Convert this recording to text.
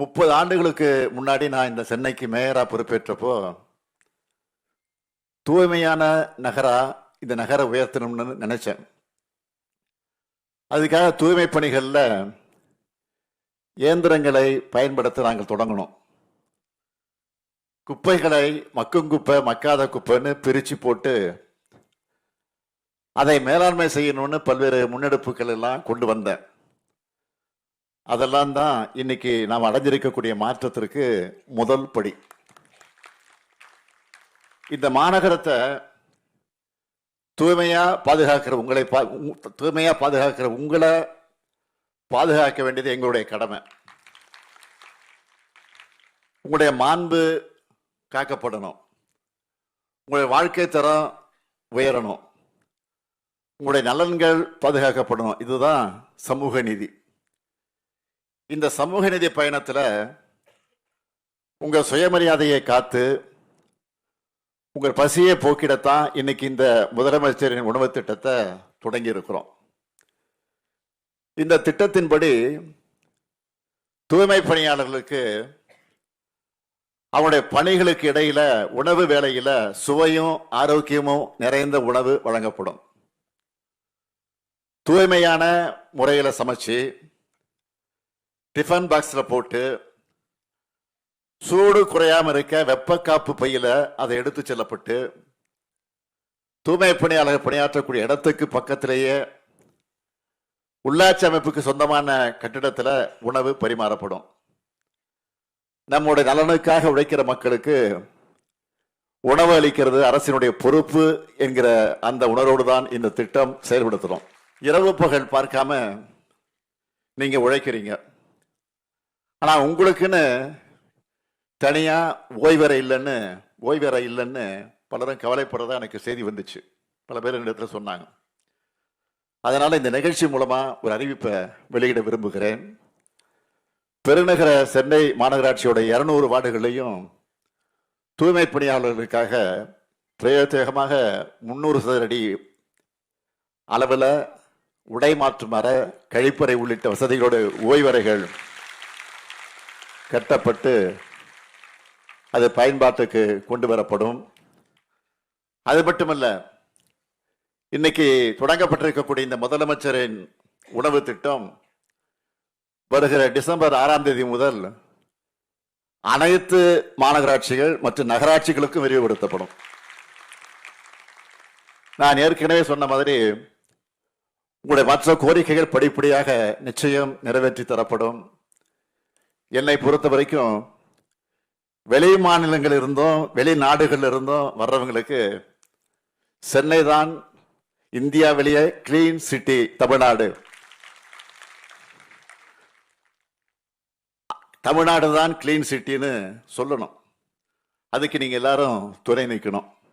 முப்பது ஆண்டுகளுக்கு முன்னாடி நான் இந்த சென்னைக்கு மேயராக பொறுப்பேற்றப்போ தூய்மையான நகரா இந்த நகரை உயர்த்தணும்னு நினைச்சேன். அதுக்காக தூய்மை பணிகளில் இயந்திரங்களை பயன்படுத்த நாங்கள் தொடங்கணும் குப்பைகளை மக்கும் குப்பை மக்காத குப்பைன்னு பிரித்து போட்டு அதை மேலாண்மை செய்யணும்னு பல்வேறு முன்னெடுப்புகள் எல்லாம் கொண்டு வந்தேன். அதெல்லாம் தான் இன்னைக்கு நாம் அடைஞ்சிருக்கக்கூடிய மாற்றத்திற்கு முதல் படி. இந்த மாநகரத்தை தூய்மையாக பாதுகாக்கிற உங்களை பா- தூய்மையாக பாதுகாக்கிற உங்களை பாதுகாக்க வேண்டியது எங்களுடைய கடமை. உங்களுடைய மாண்பு காக்கப்படணும். உங்களுடைய வாழ்க்கை தரம் உயரணும். உங்களுடைய நலன்கள் பாதுகாக்கப்படணும். இதுதான் சமூக நீதி. இந்த சமூக நிதி பயணத்தில் உங்கள் சுயமரியாதையை காத்து உங்கள் பசியை போக்கிடத்தான் இன்னைக்கு இந்த முதலமைச்சரின் உணவு திட்டத்தை தொடங்கி இருக்கிறோம் இந்த திட்டத்தின்படி தூய்மை பணியாளர்களுக்கு அவனுடைய பணிகளுக்கு இடையில உணவு வேலையில சுவையும் ஆரோக்கியமும் நிறைந்த உணவு வழங்கப்படும். தூய்மையான முறையில் சமைச்சு டிஃபன் பாக்ஸில் போட்டு சூடு குறையாமல் இருக்க வெப்பக்காப்பு பையில் அதை எடுத்து செல்லப்பட்டு தூய்மை பணியாளர்கள் பணியாற்றக்கூடிய இடத்துக்கு பக்கத்திலேயே உள்ளாட்சி அமைப்புக்கு சொந்தமான கட்டிடத்தில் உணவு பரிமாறப்படும். நம்முடைய நலனுக்காக உழைக்கிற மக்களுக்கு உணவு அளிக்கிறது அரசினுடைய பொறுப்பு என்கிற அந்த உணர்வோடு தான் இந்த திட்டம் செயல்படுத்துகிறோம் இரவு பகல் பார்க்காம நீங்கள் உழைக்கிறீங்க. ஆனால் உங்களுக்குன்னு தனியாக ஓய்வறை இல்லைன்னு ஓய்வறை இல்லைன்னு பலரும் கவலைப்படுறதா எனக்கு செய்தி வந்துச்சு. பல பேர் இடத்துல சொன்னாங்க. அதனால் இந்த நிகழ்ச்சி மூலமாக ஒரு அறிவிப்பை வெளியிட விரும்புகிறேன். பெருநகர சென்னை மாநகராட்சியோட இரநூறு வார்டுகளையும் தூய்மை பணியாளர்களுக்காக பிரயோஜகமாக முந்நூறு சதுர அடி அளவில் உடை மாற்றும் அறை கழிப்பறை உள்ளிட்ட வசதிகளோடு ஓய்வறைகள் கட்டப்பட்டு அது பயன்பாட்டுக்கு கொண்டு வரப்படும் அது மட்டுமல்ல இன்னைக்கு தொடங்கப்பட்டிருக்கக்கூடிய இந்த முதலமைச்சரின் உணவு திட்டம் வருகிற டிசம்பர் ஆறாம் தேதி முதல் அனைத்து மாநகராட்சிகள் மற்றும் நகராட்சிகளுக்கும் விரிவுபடுத்தப்படும். நான் ஏற்கனவே சொன்ன மாதிரி உங்களுடைய மற்ற கோரிக்கைகள் படிப்படியாக நிச்சயம் நிறைவேற்றி தரப்படும். என்னை பொறுத்த வரைக்கும் வெளி மாநிலங்கள் இருந்தும் வெளிநாடுகள் இருந்தும் வர்றவங்களுக்கு சென்னை தான் இந்தியாவிலேயே கிளீன் சிட்டி தமிழ்நாடு. தமிழ்நாடு தான் கிளீன் சிட்டின்னு சொல்லணும். அதுக்கு நீங்க எல்லாரும் துணை நிற்கணும்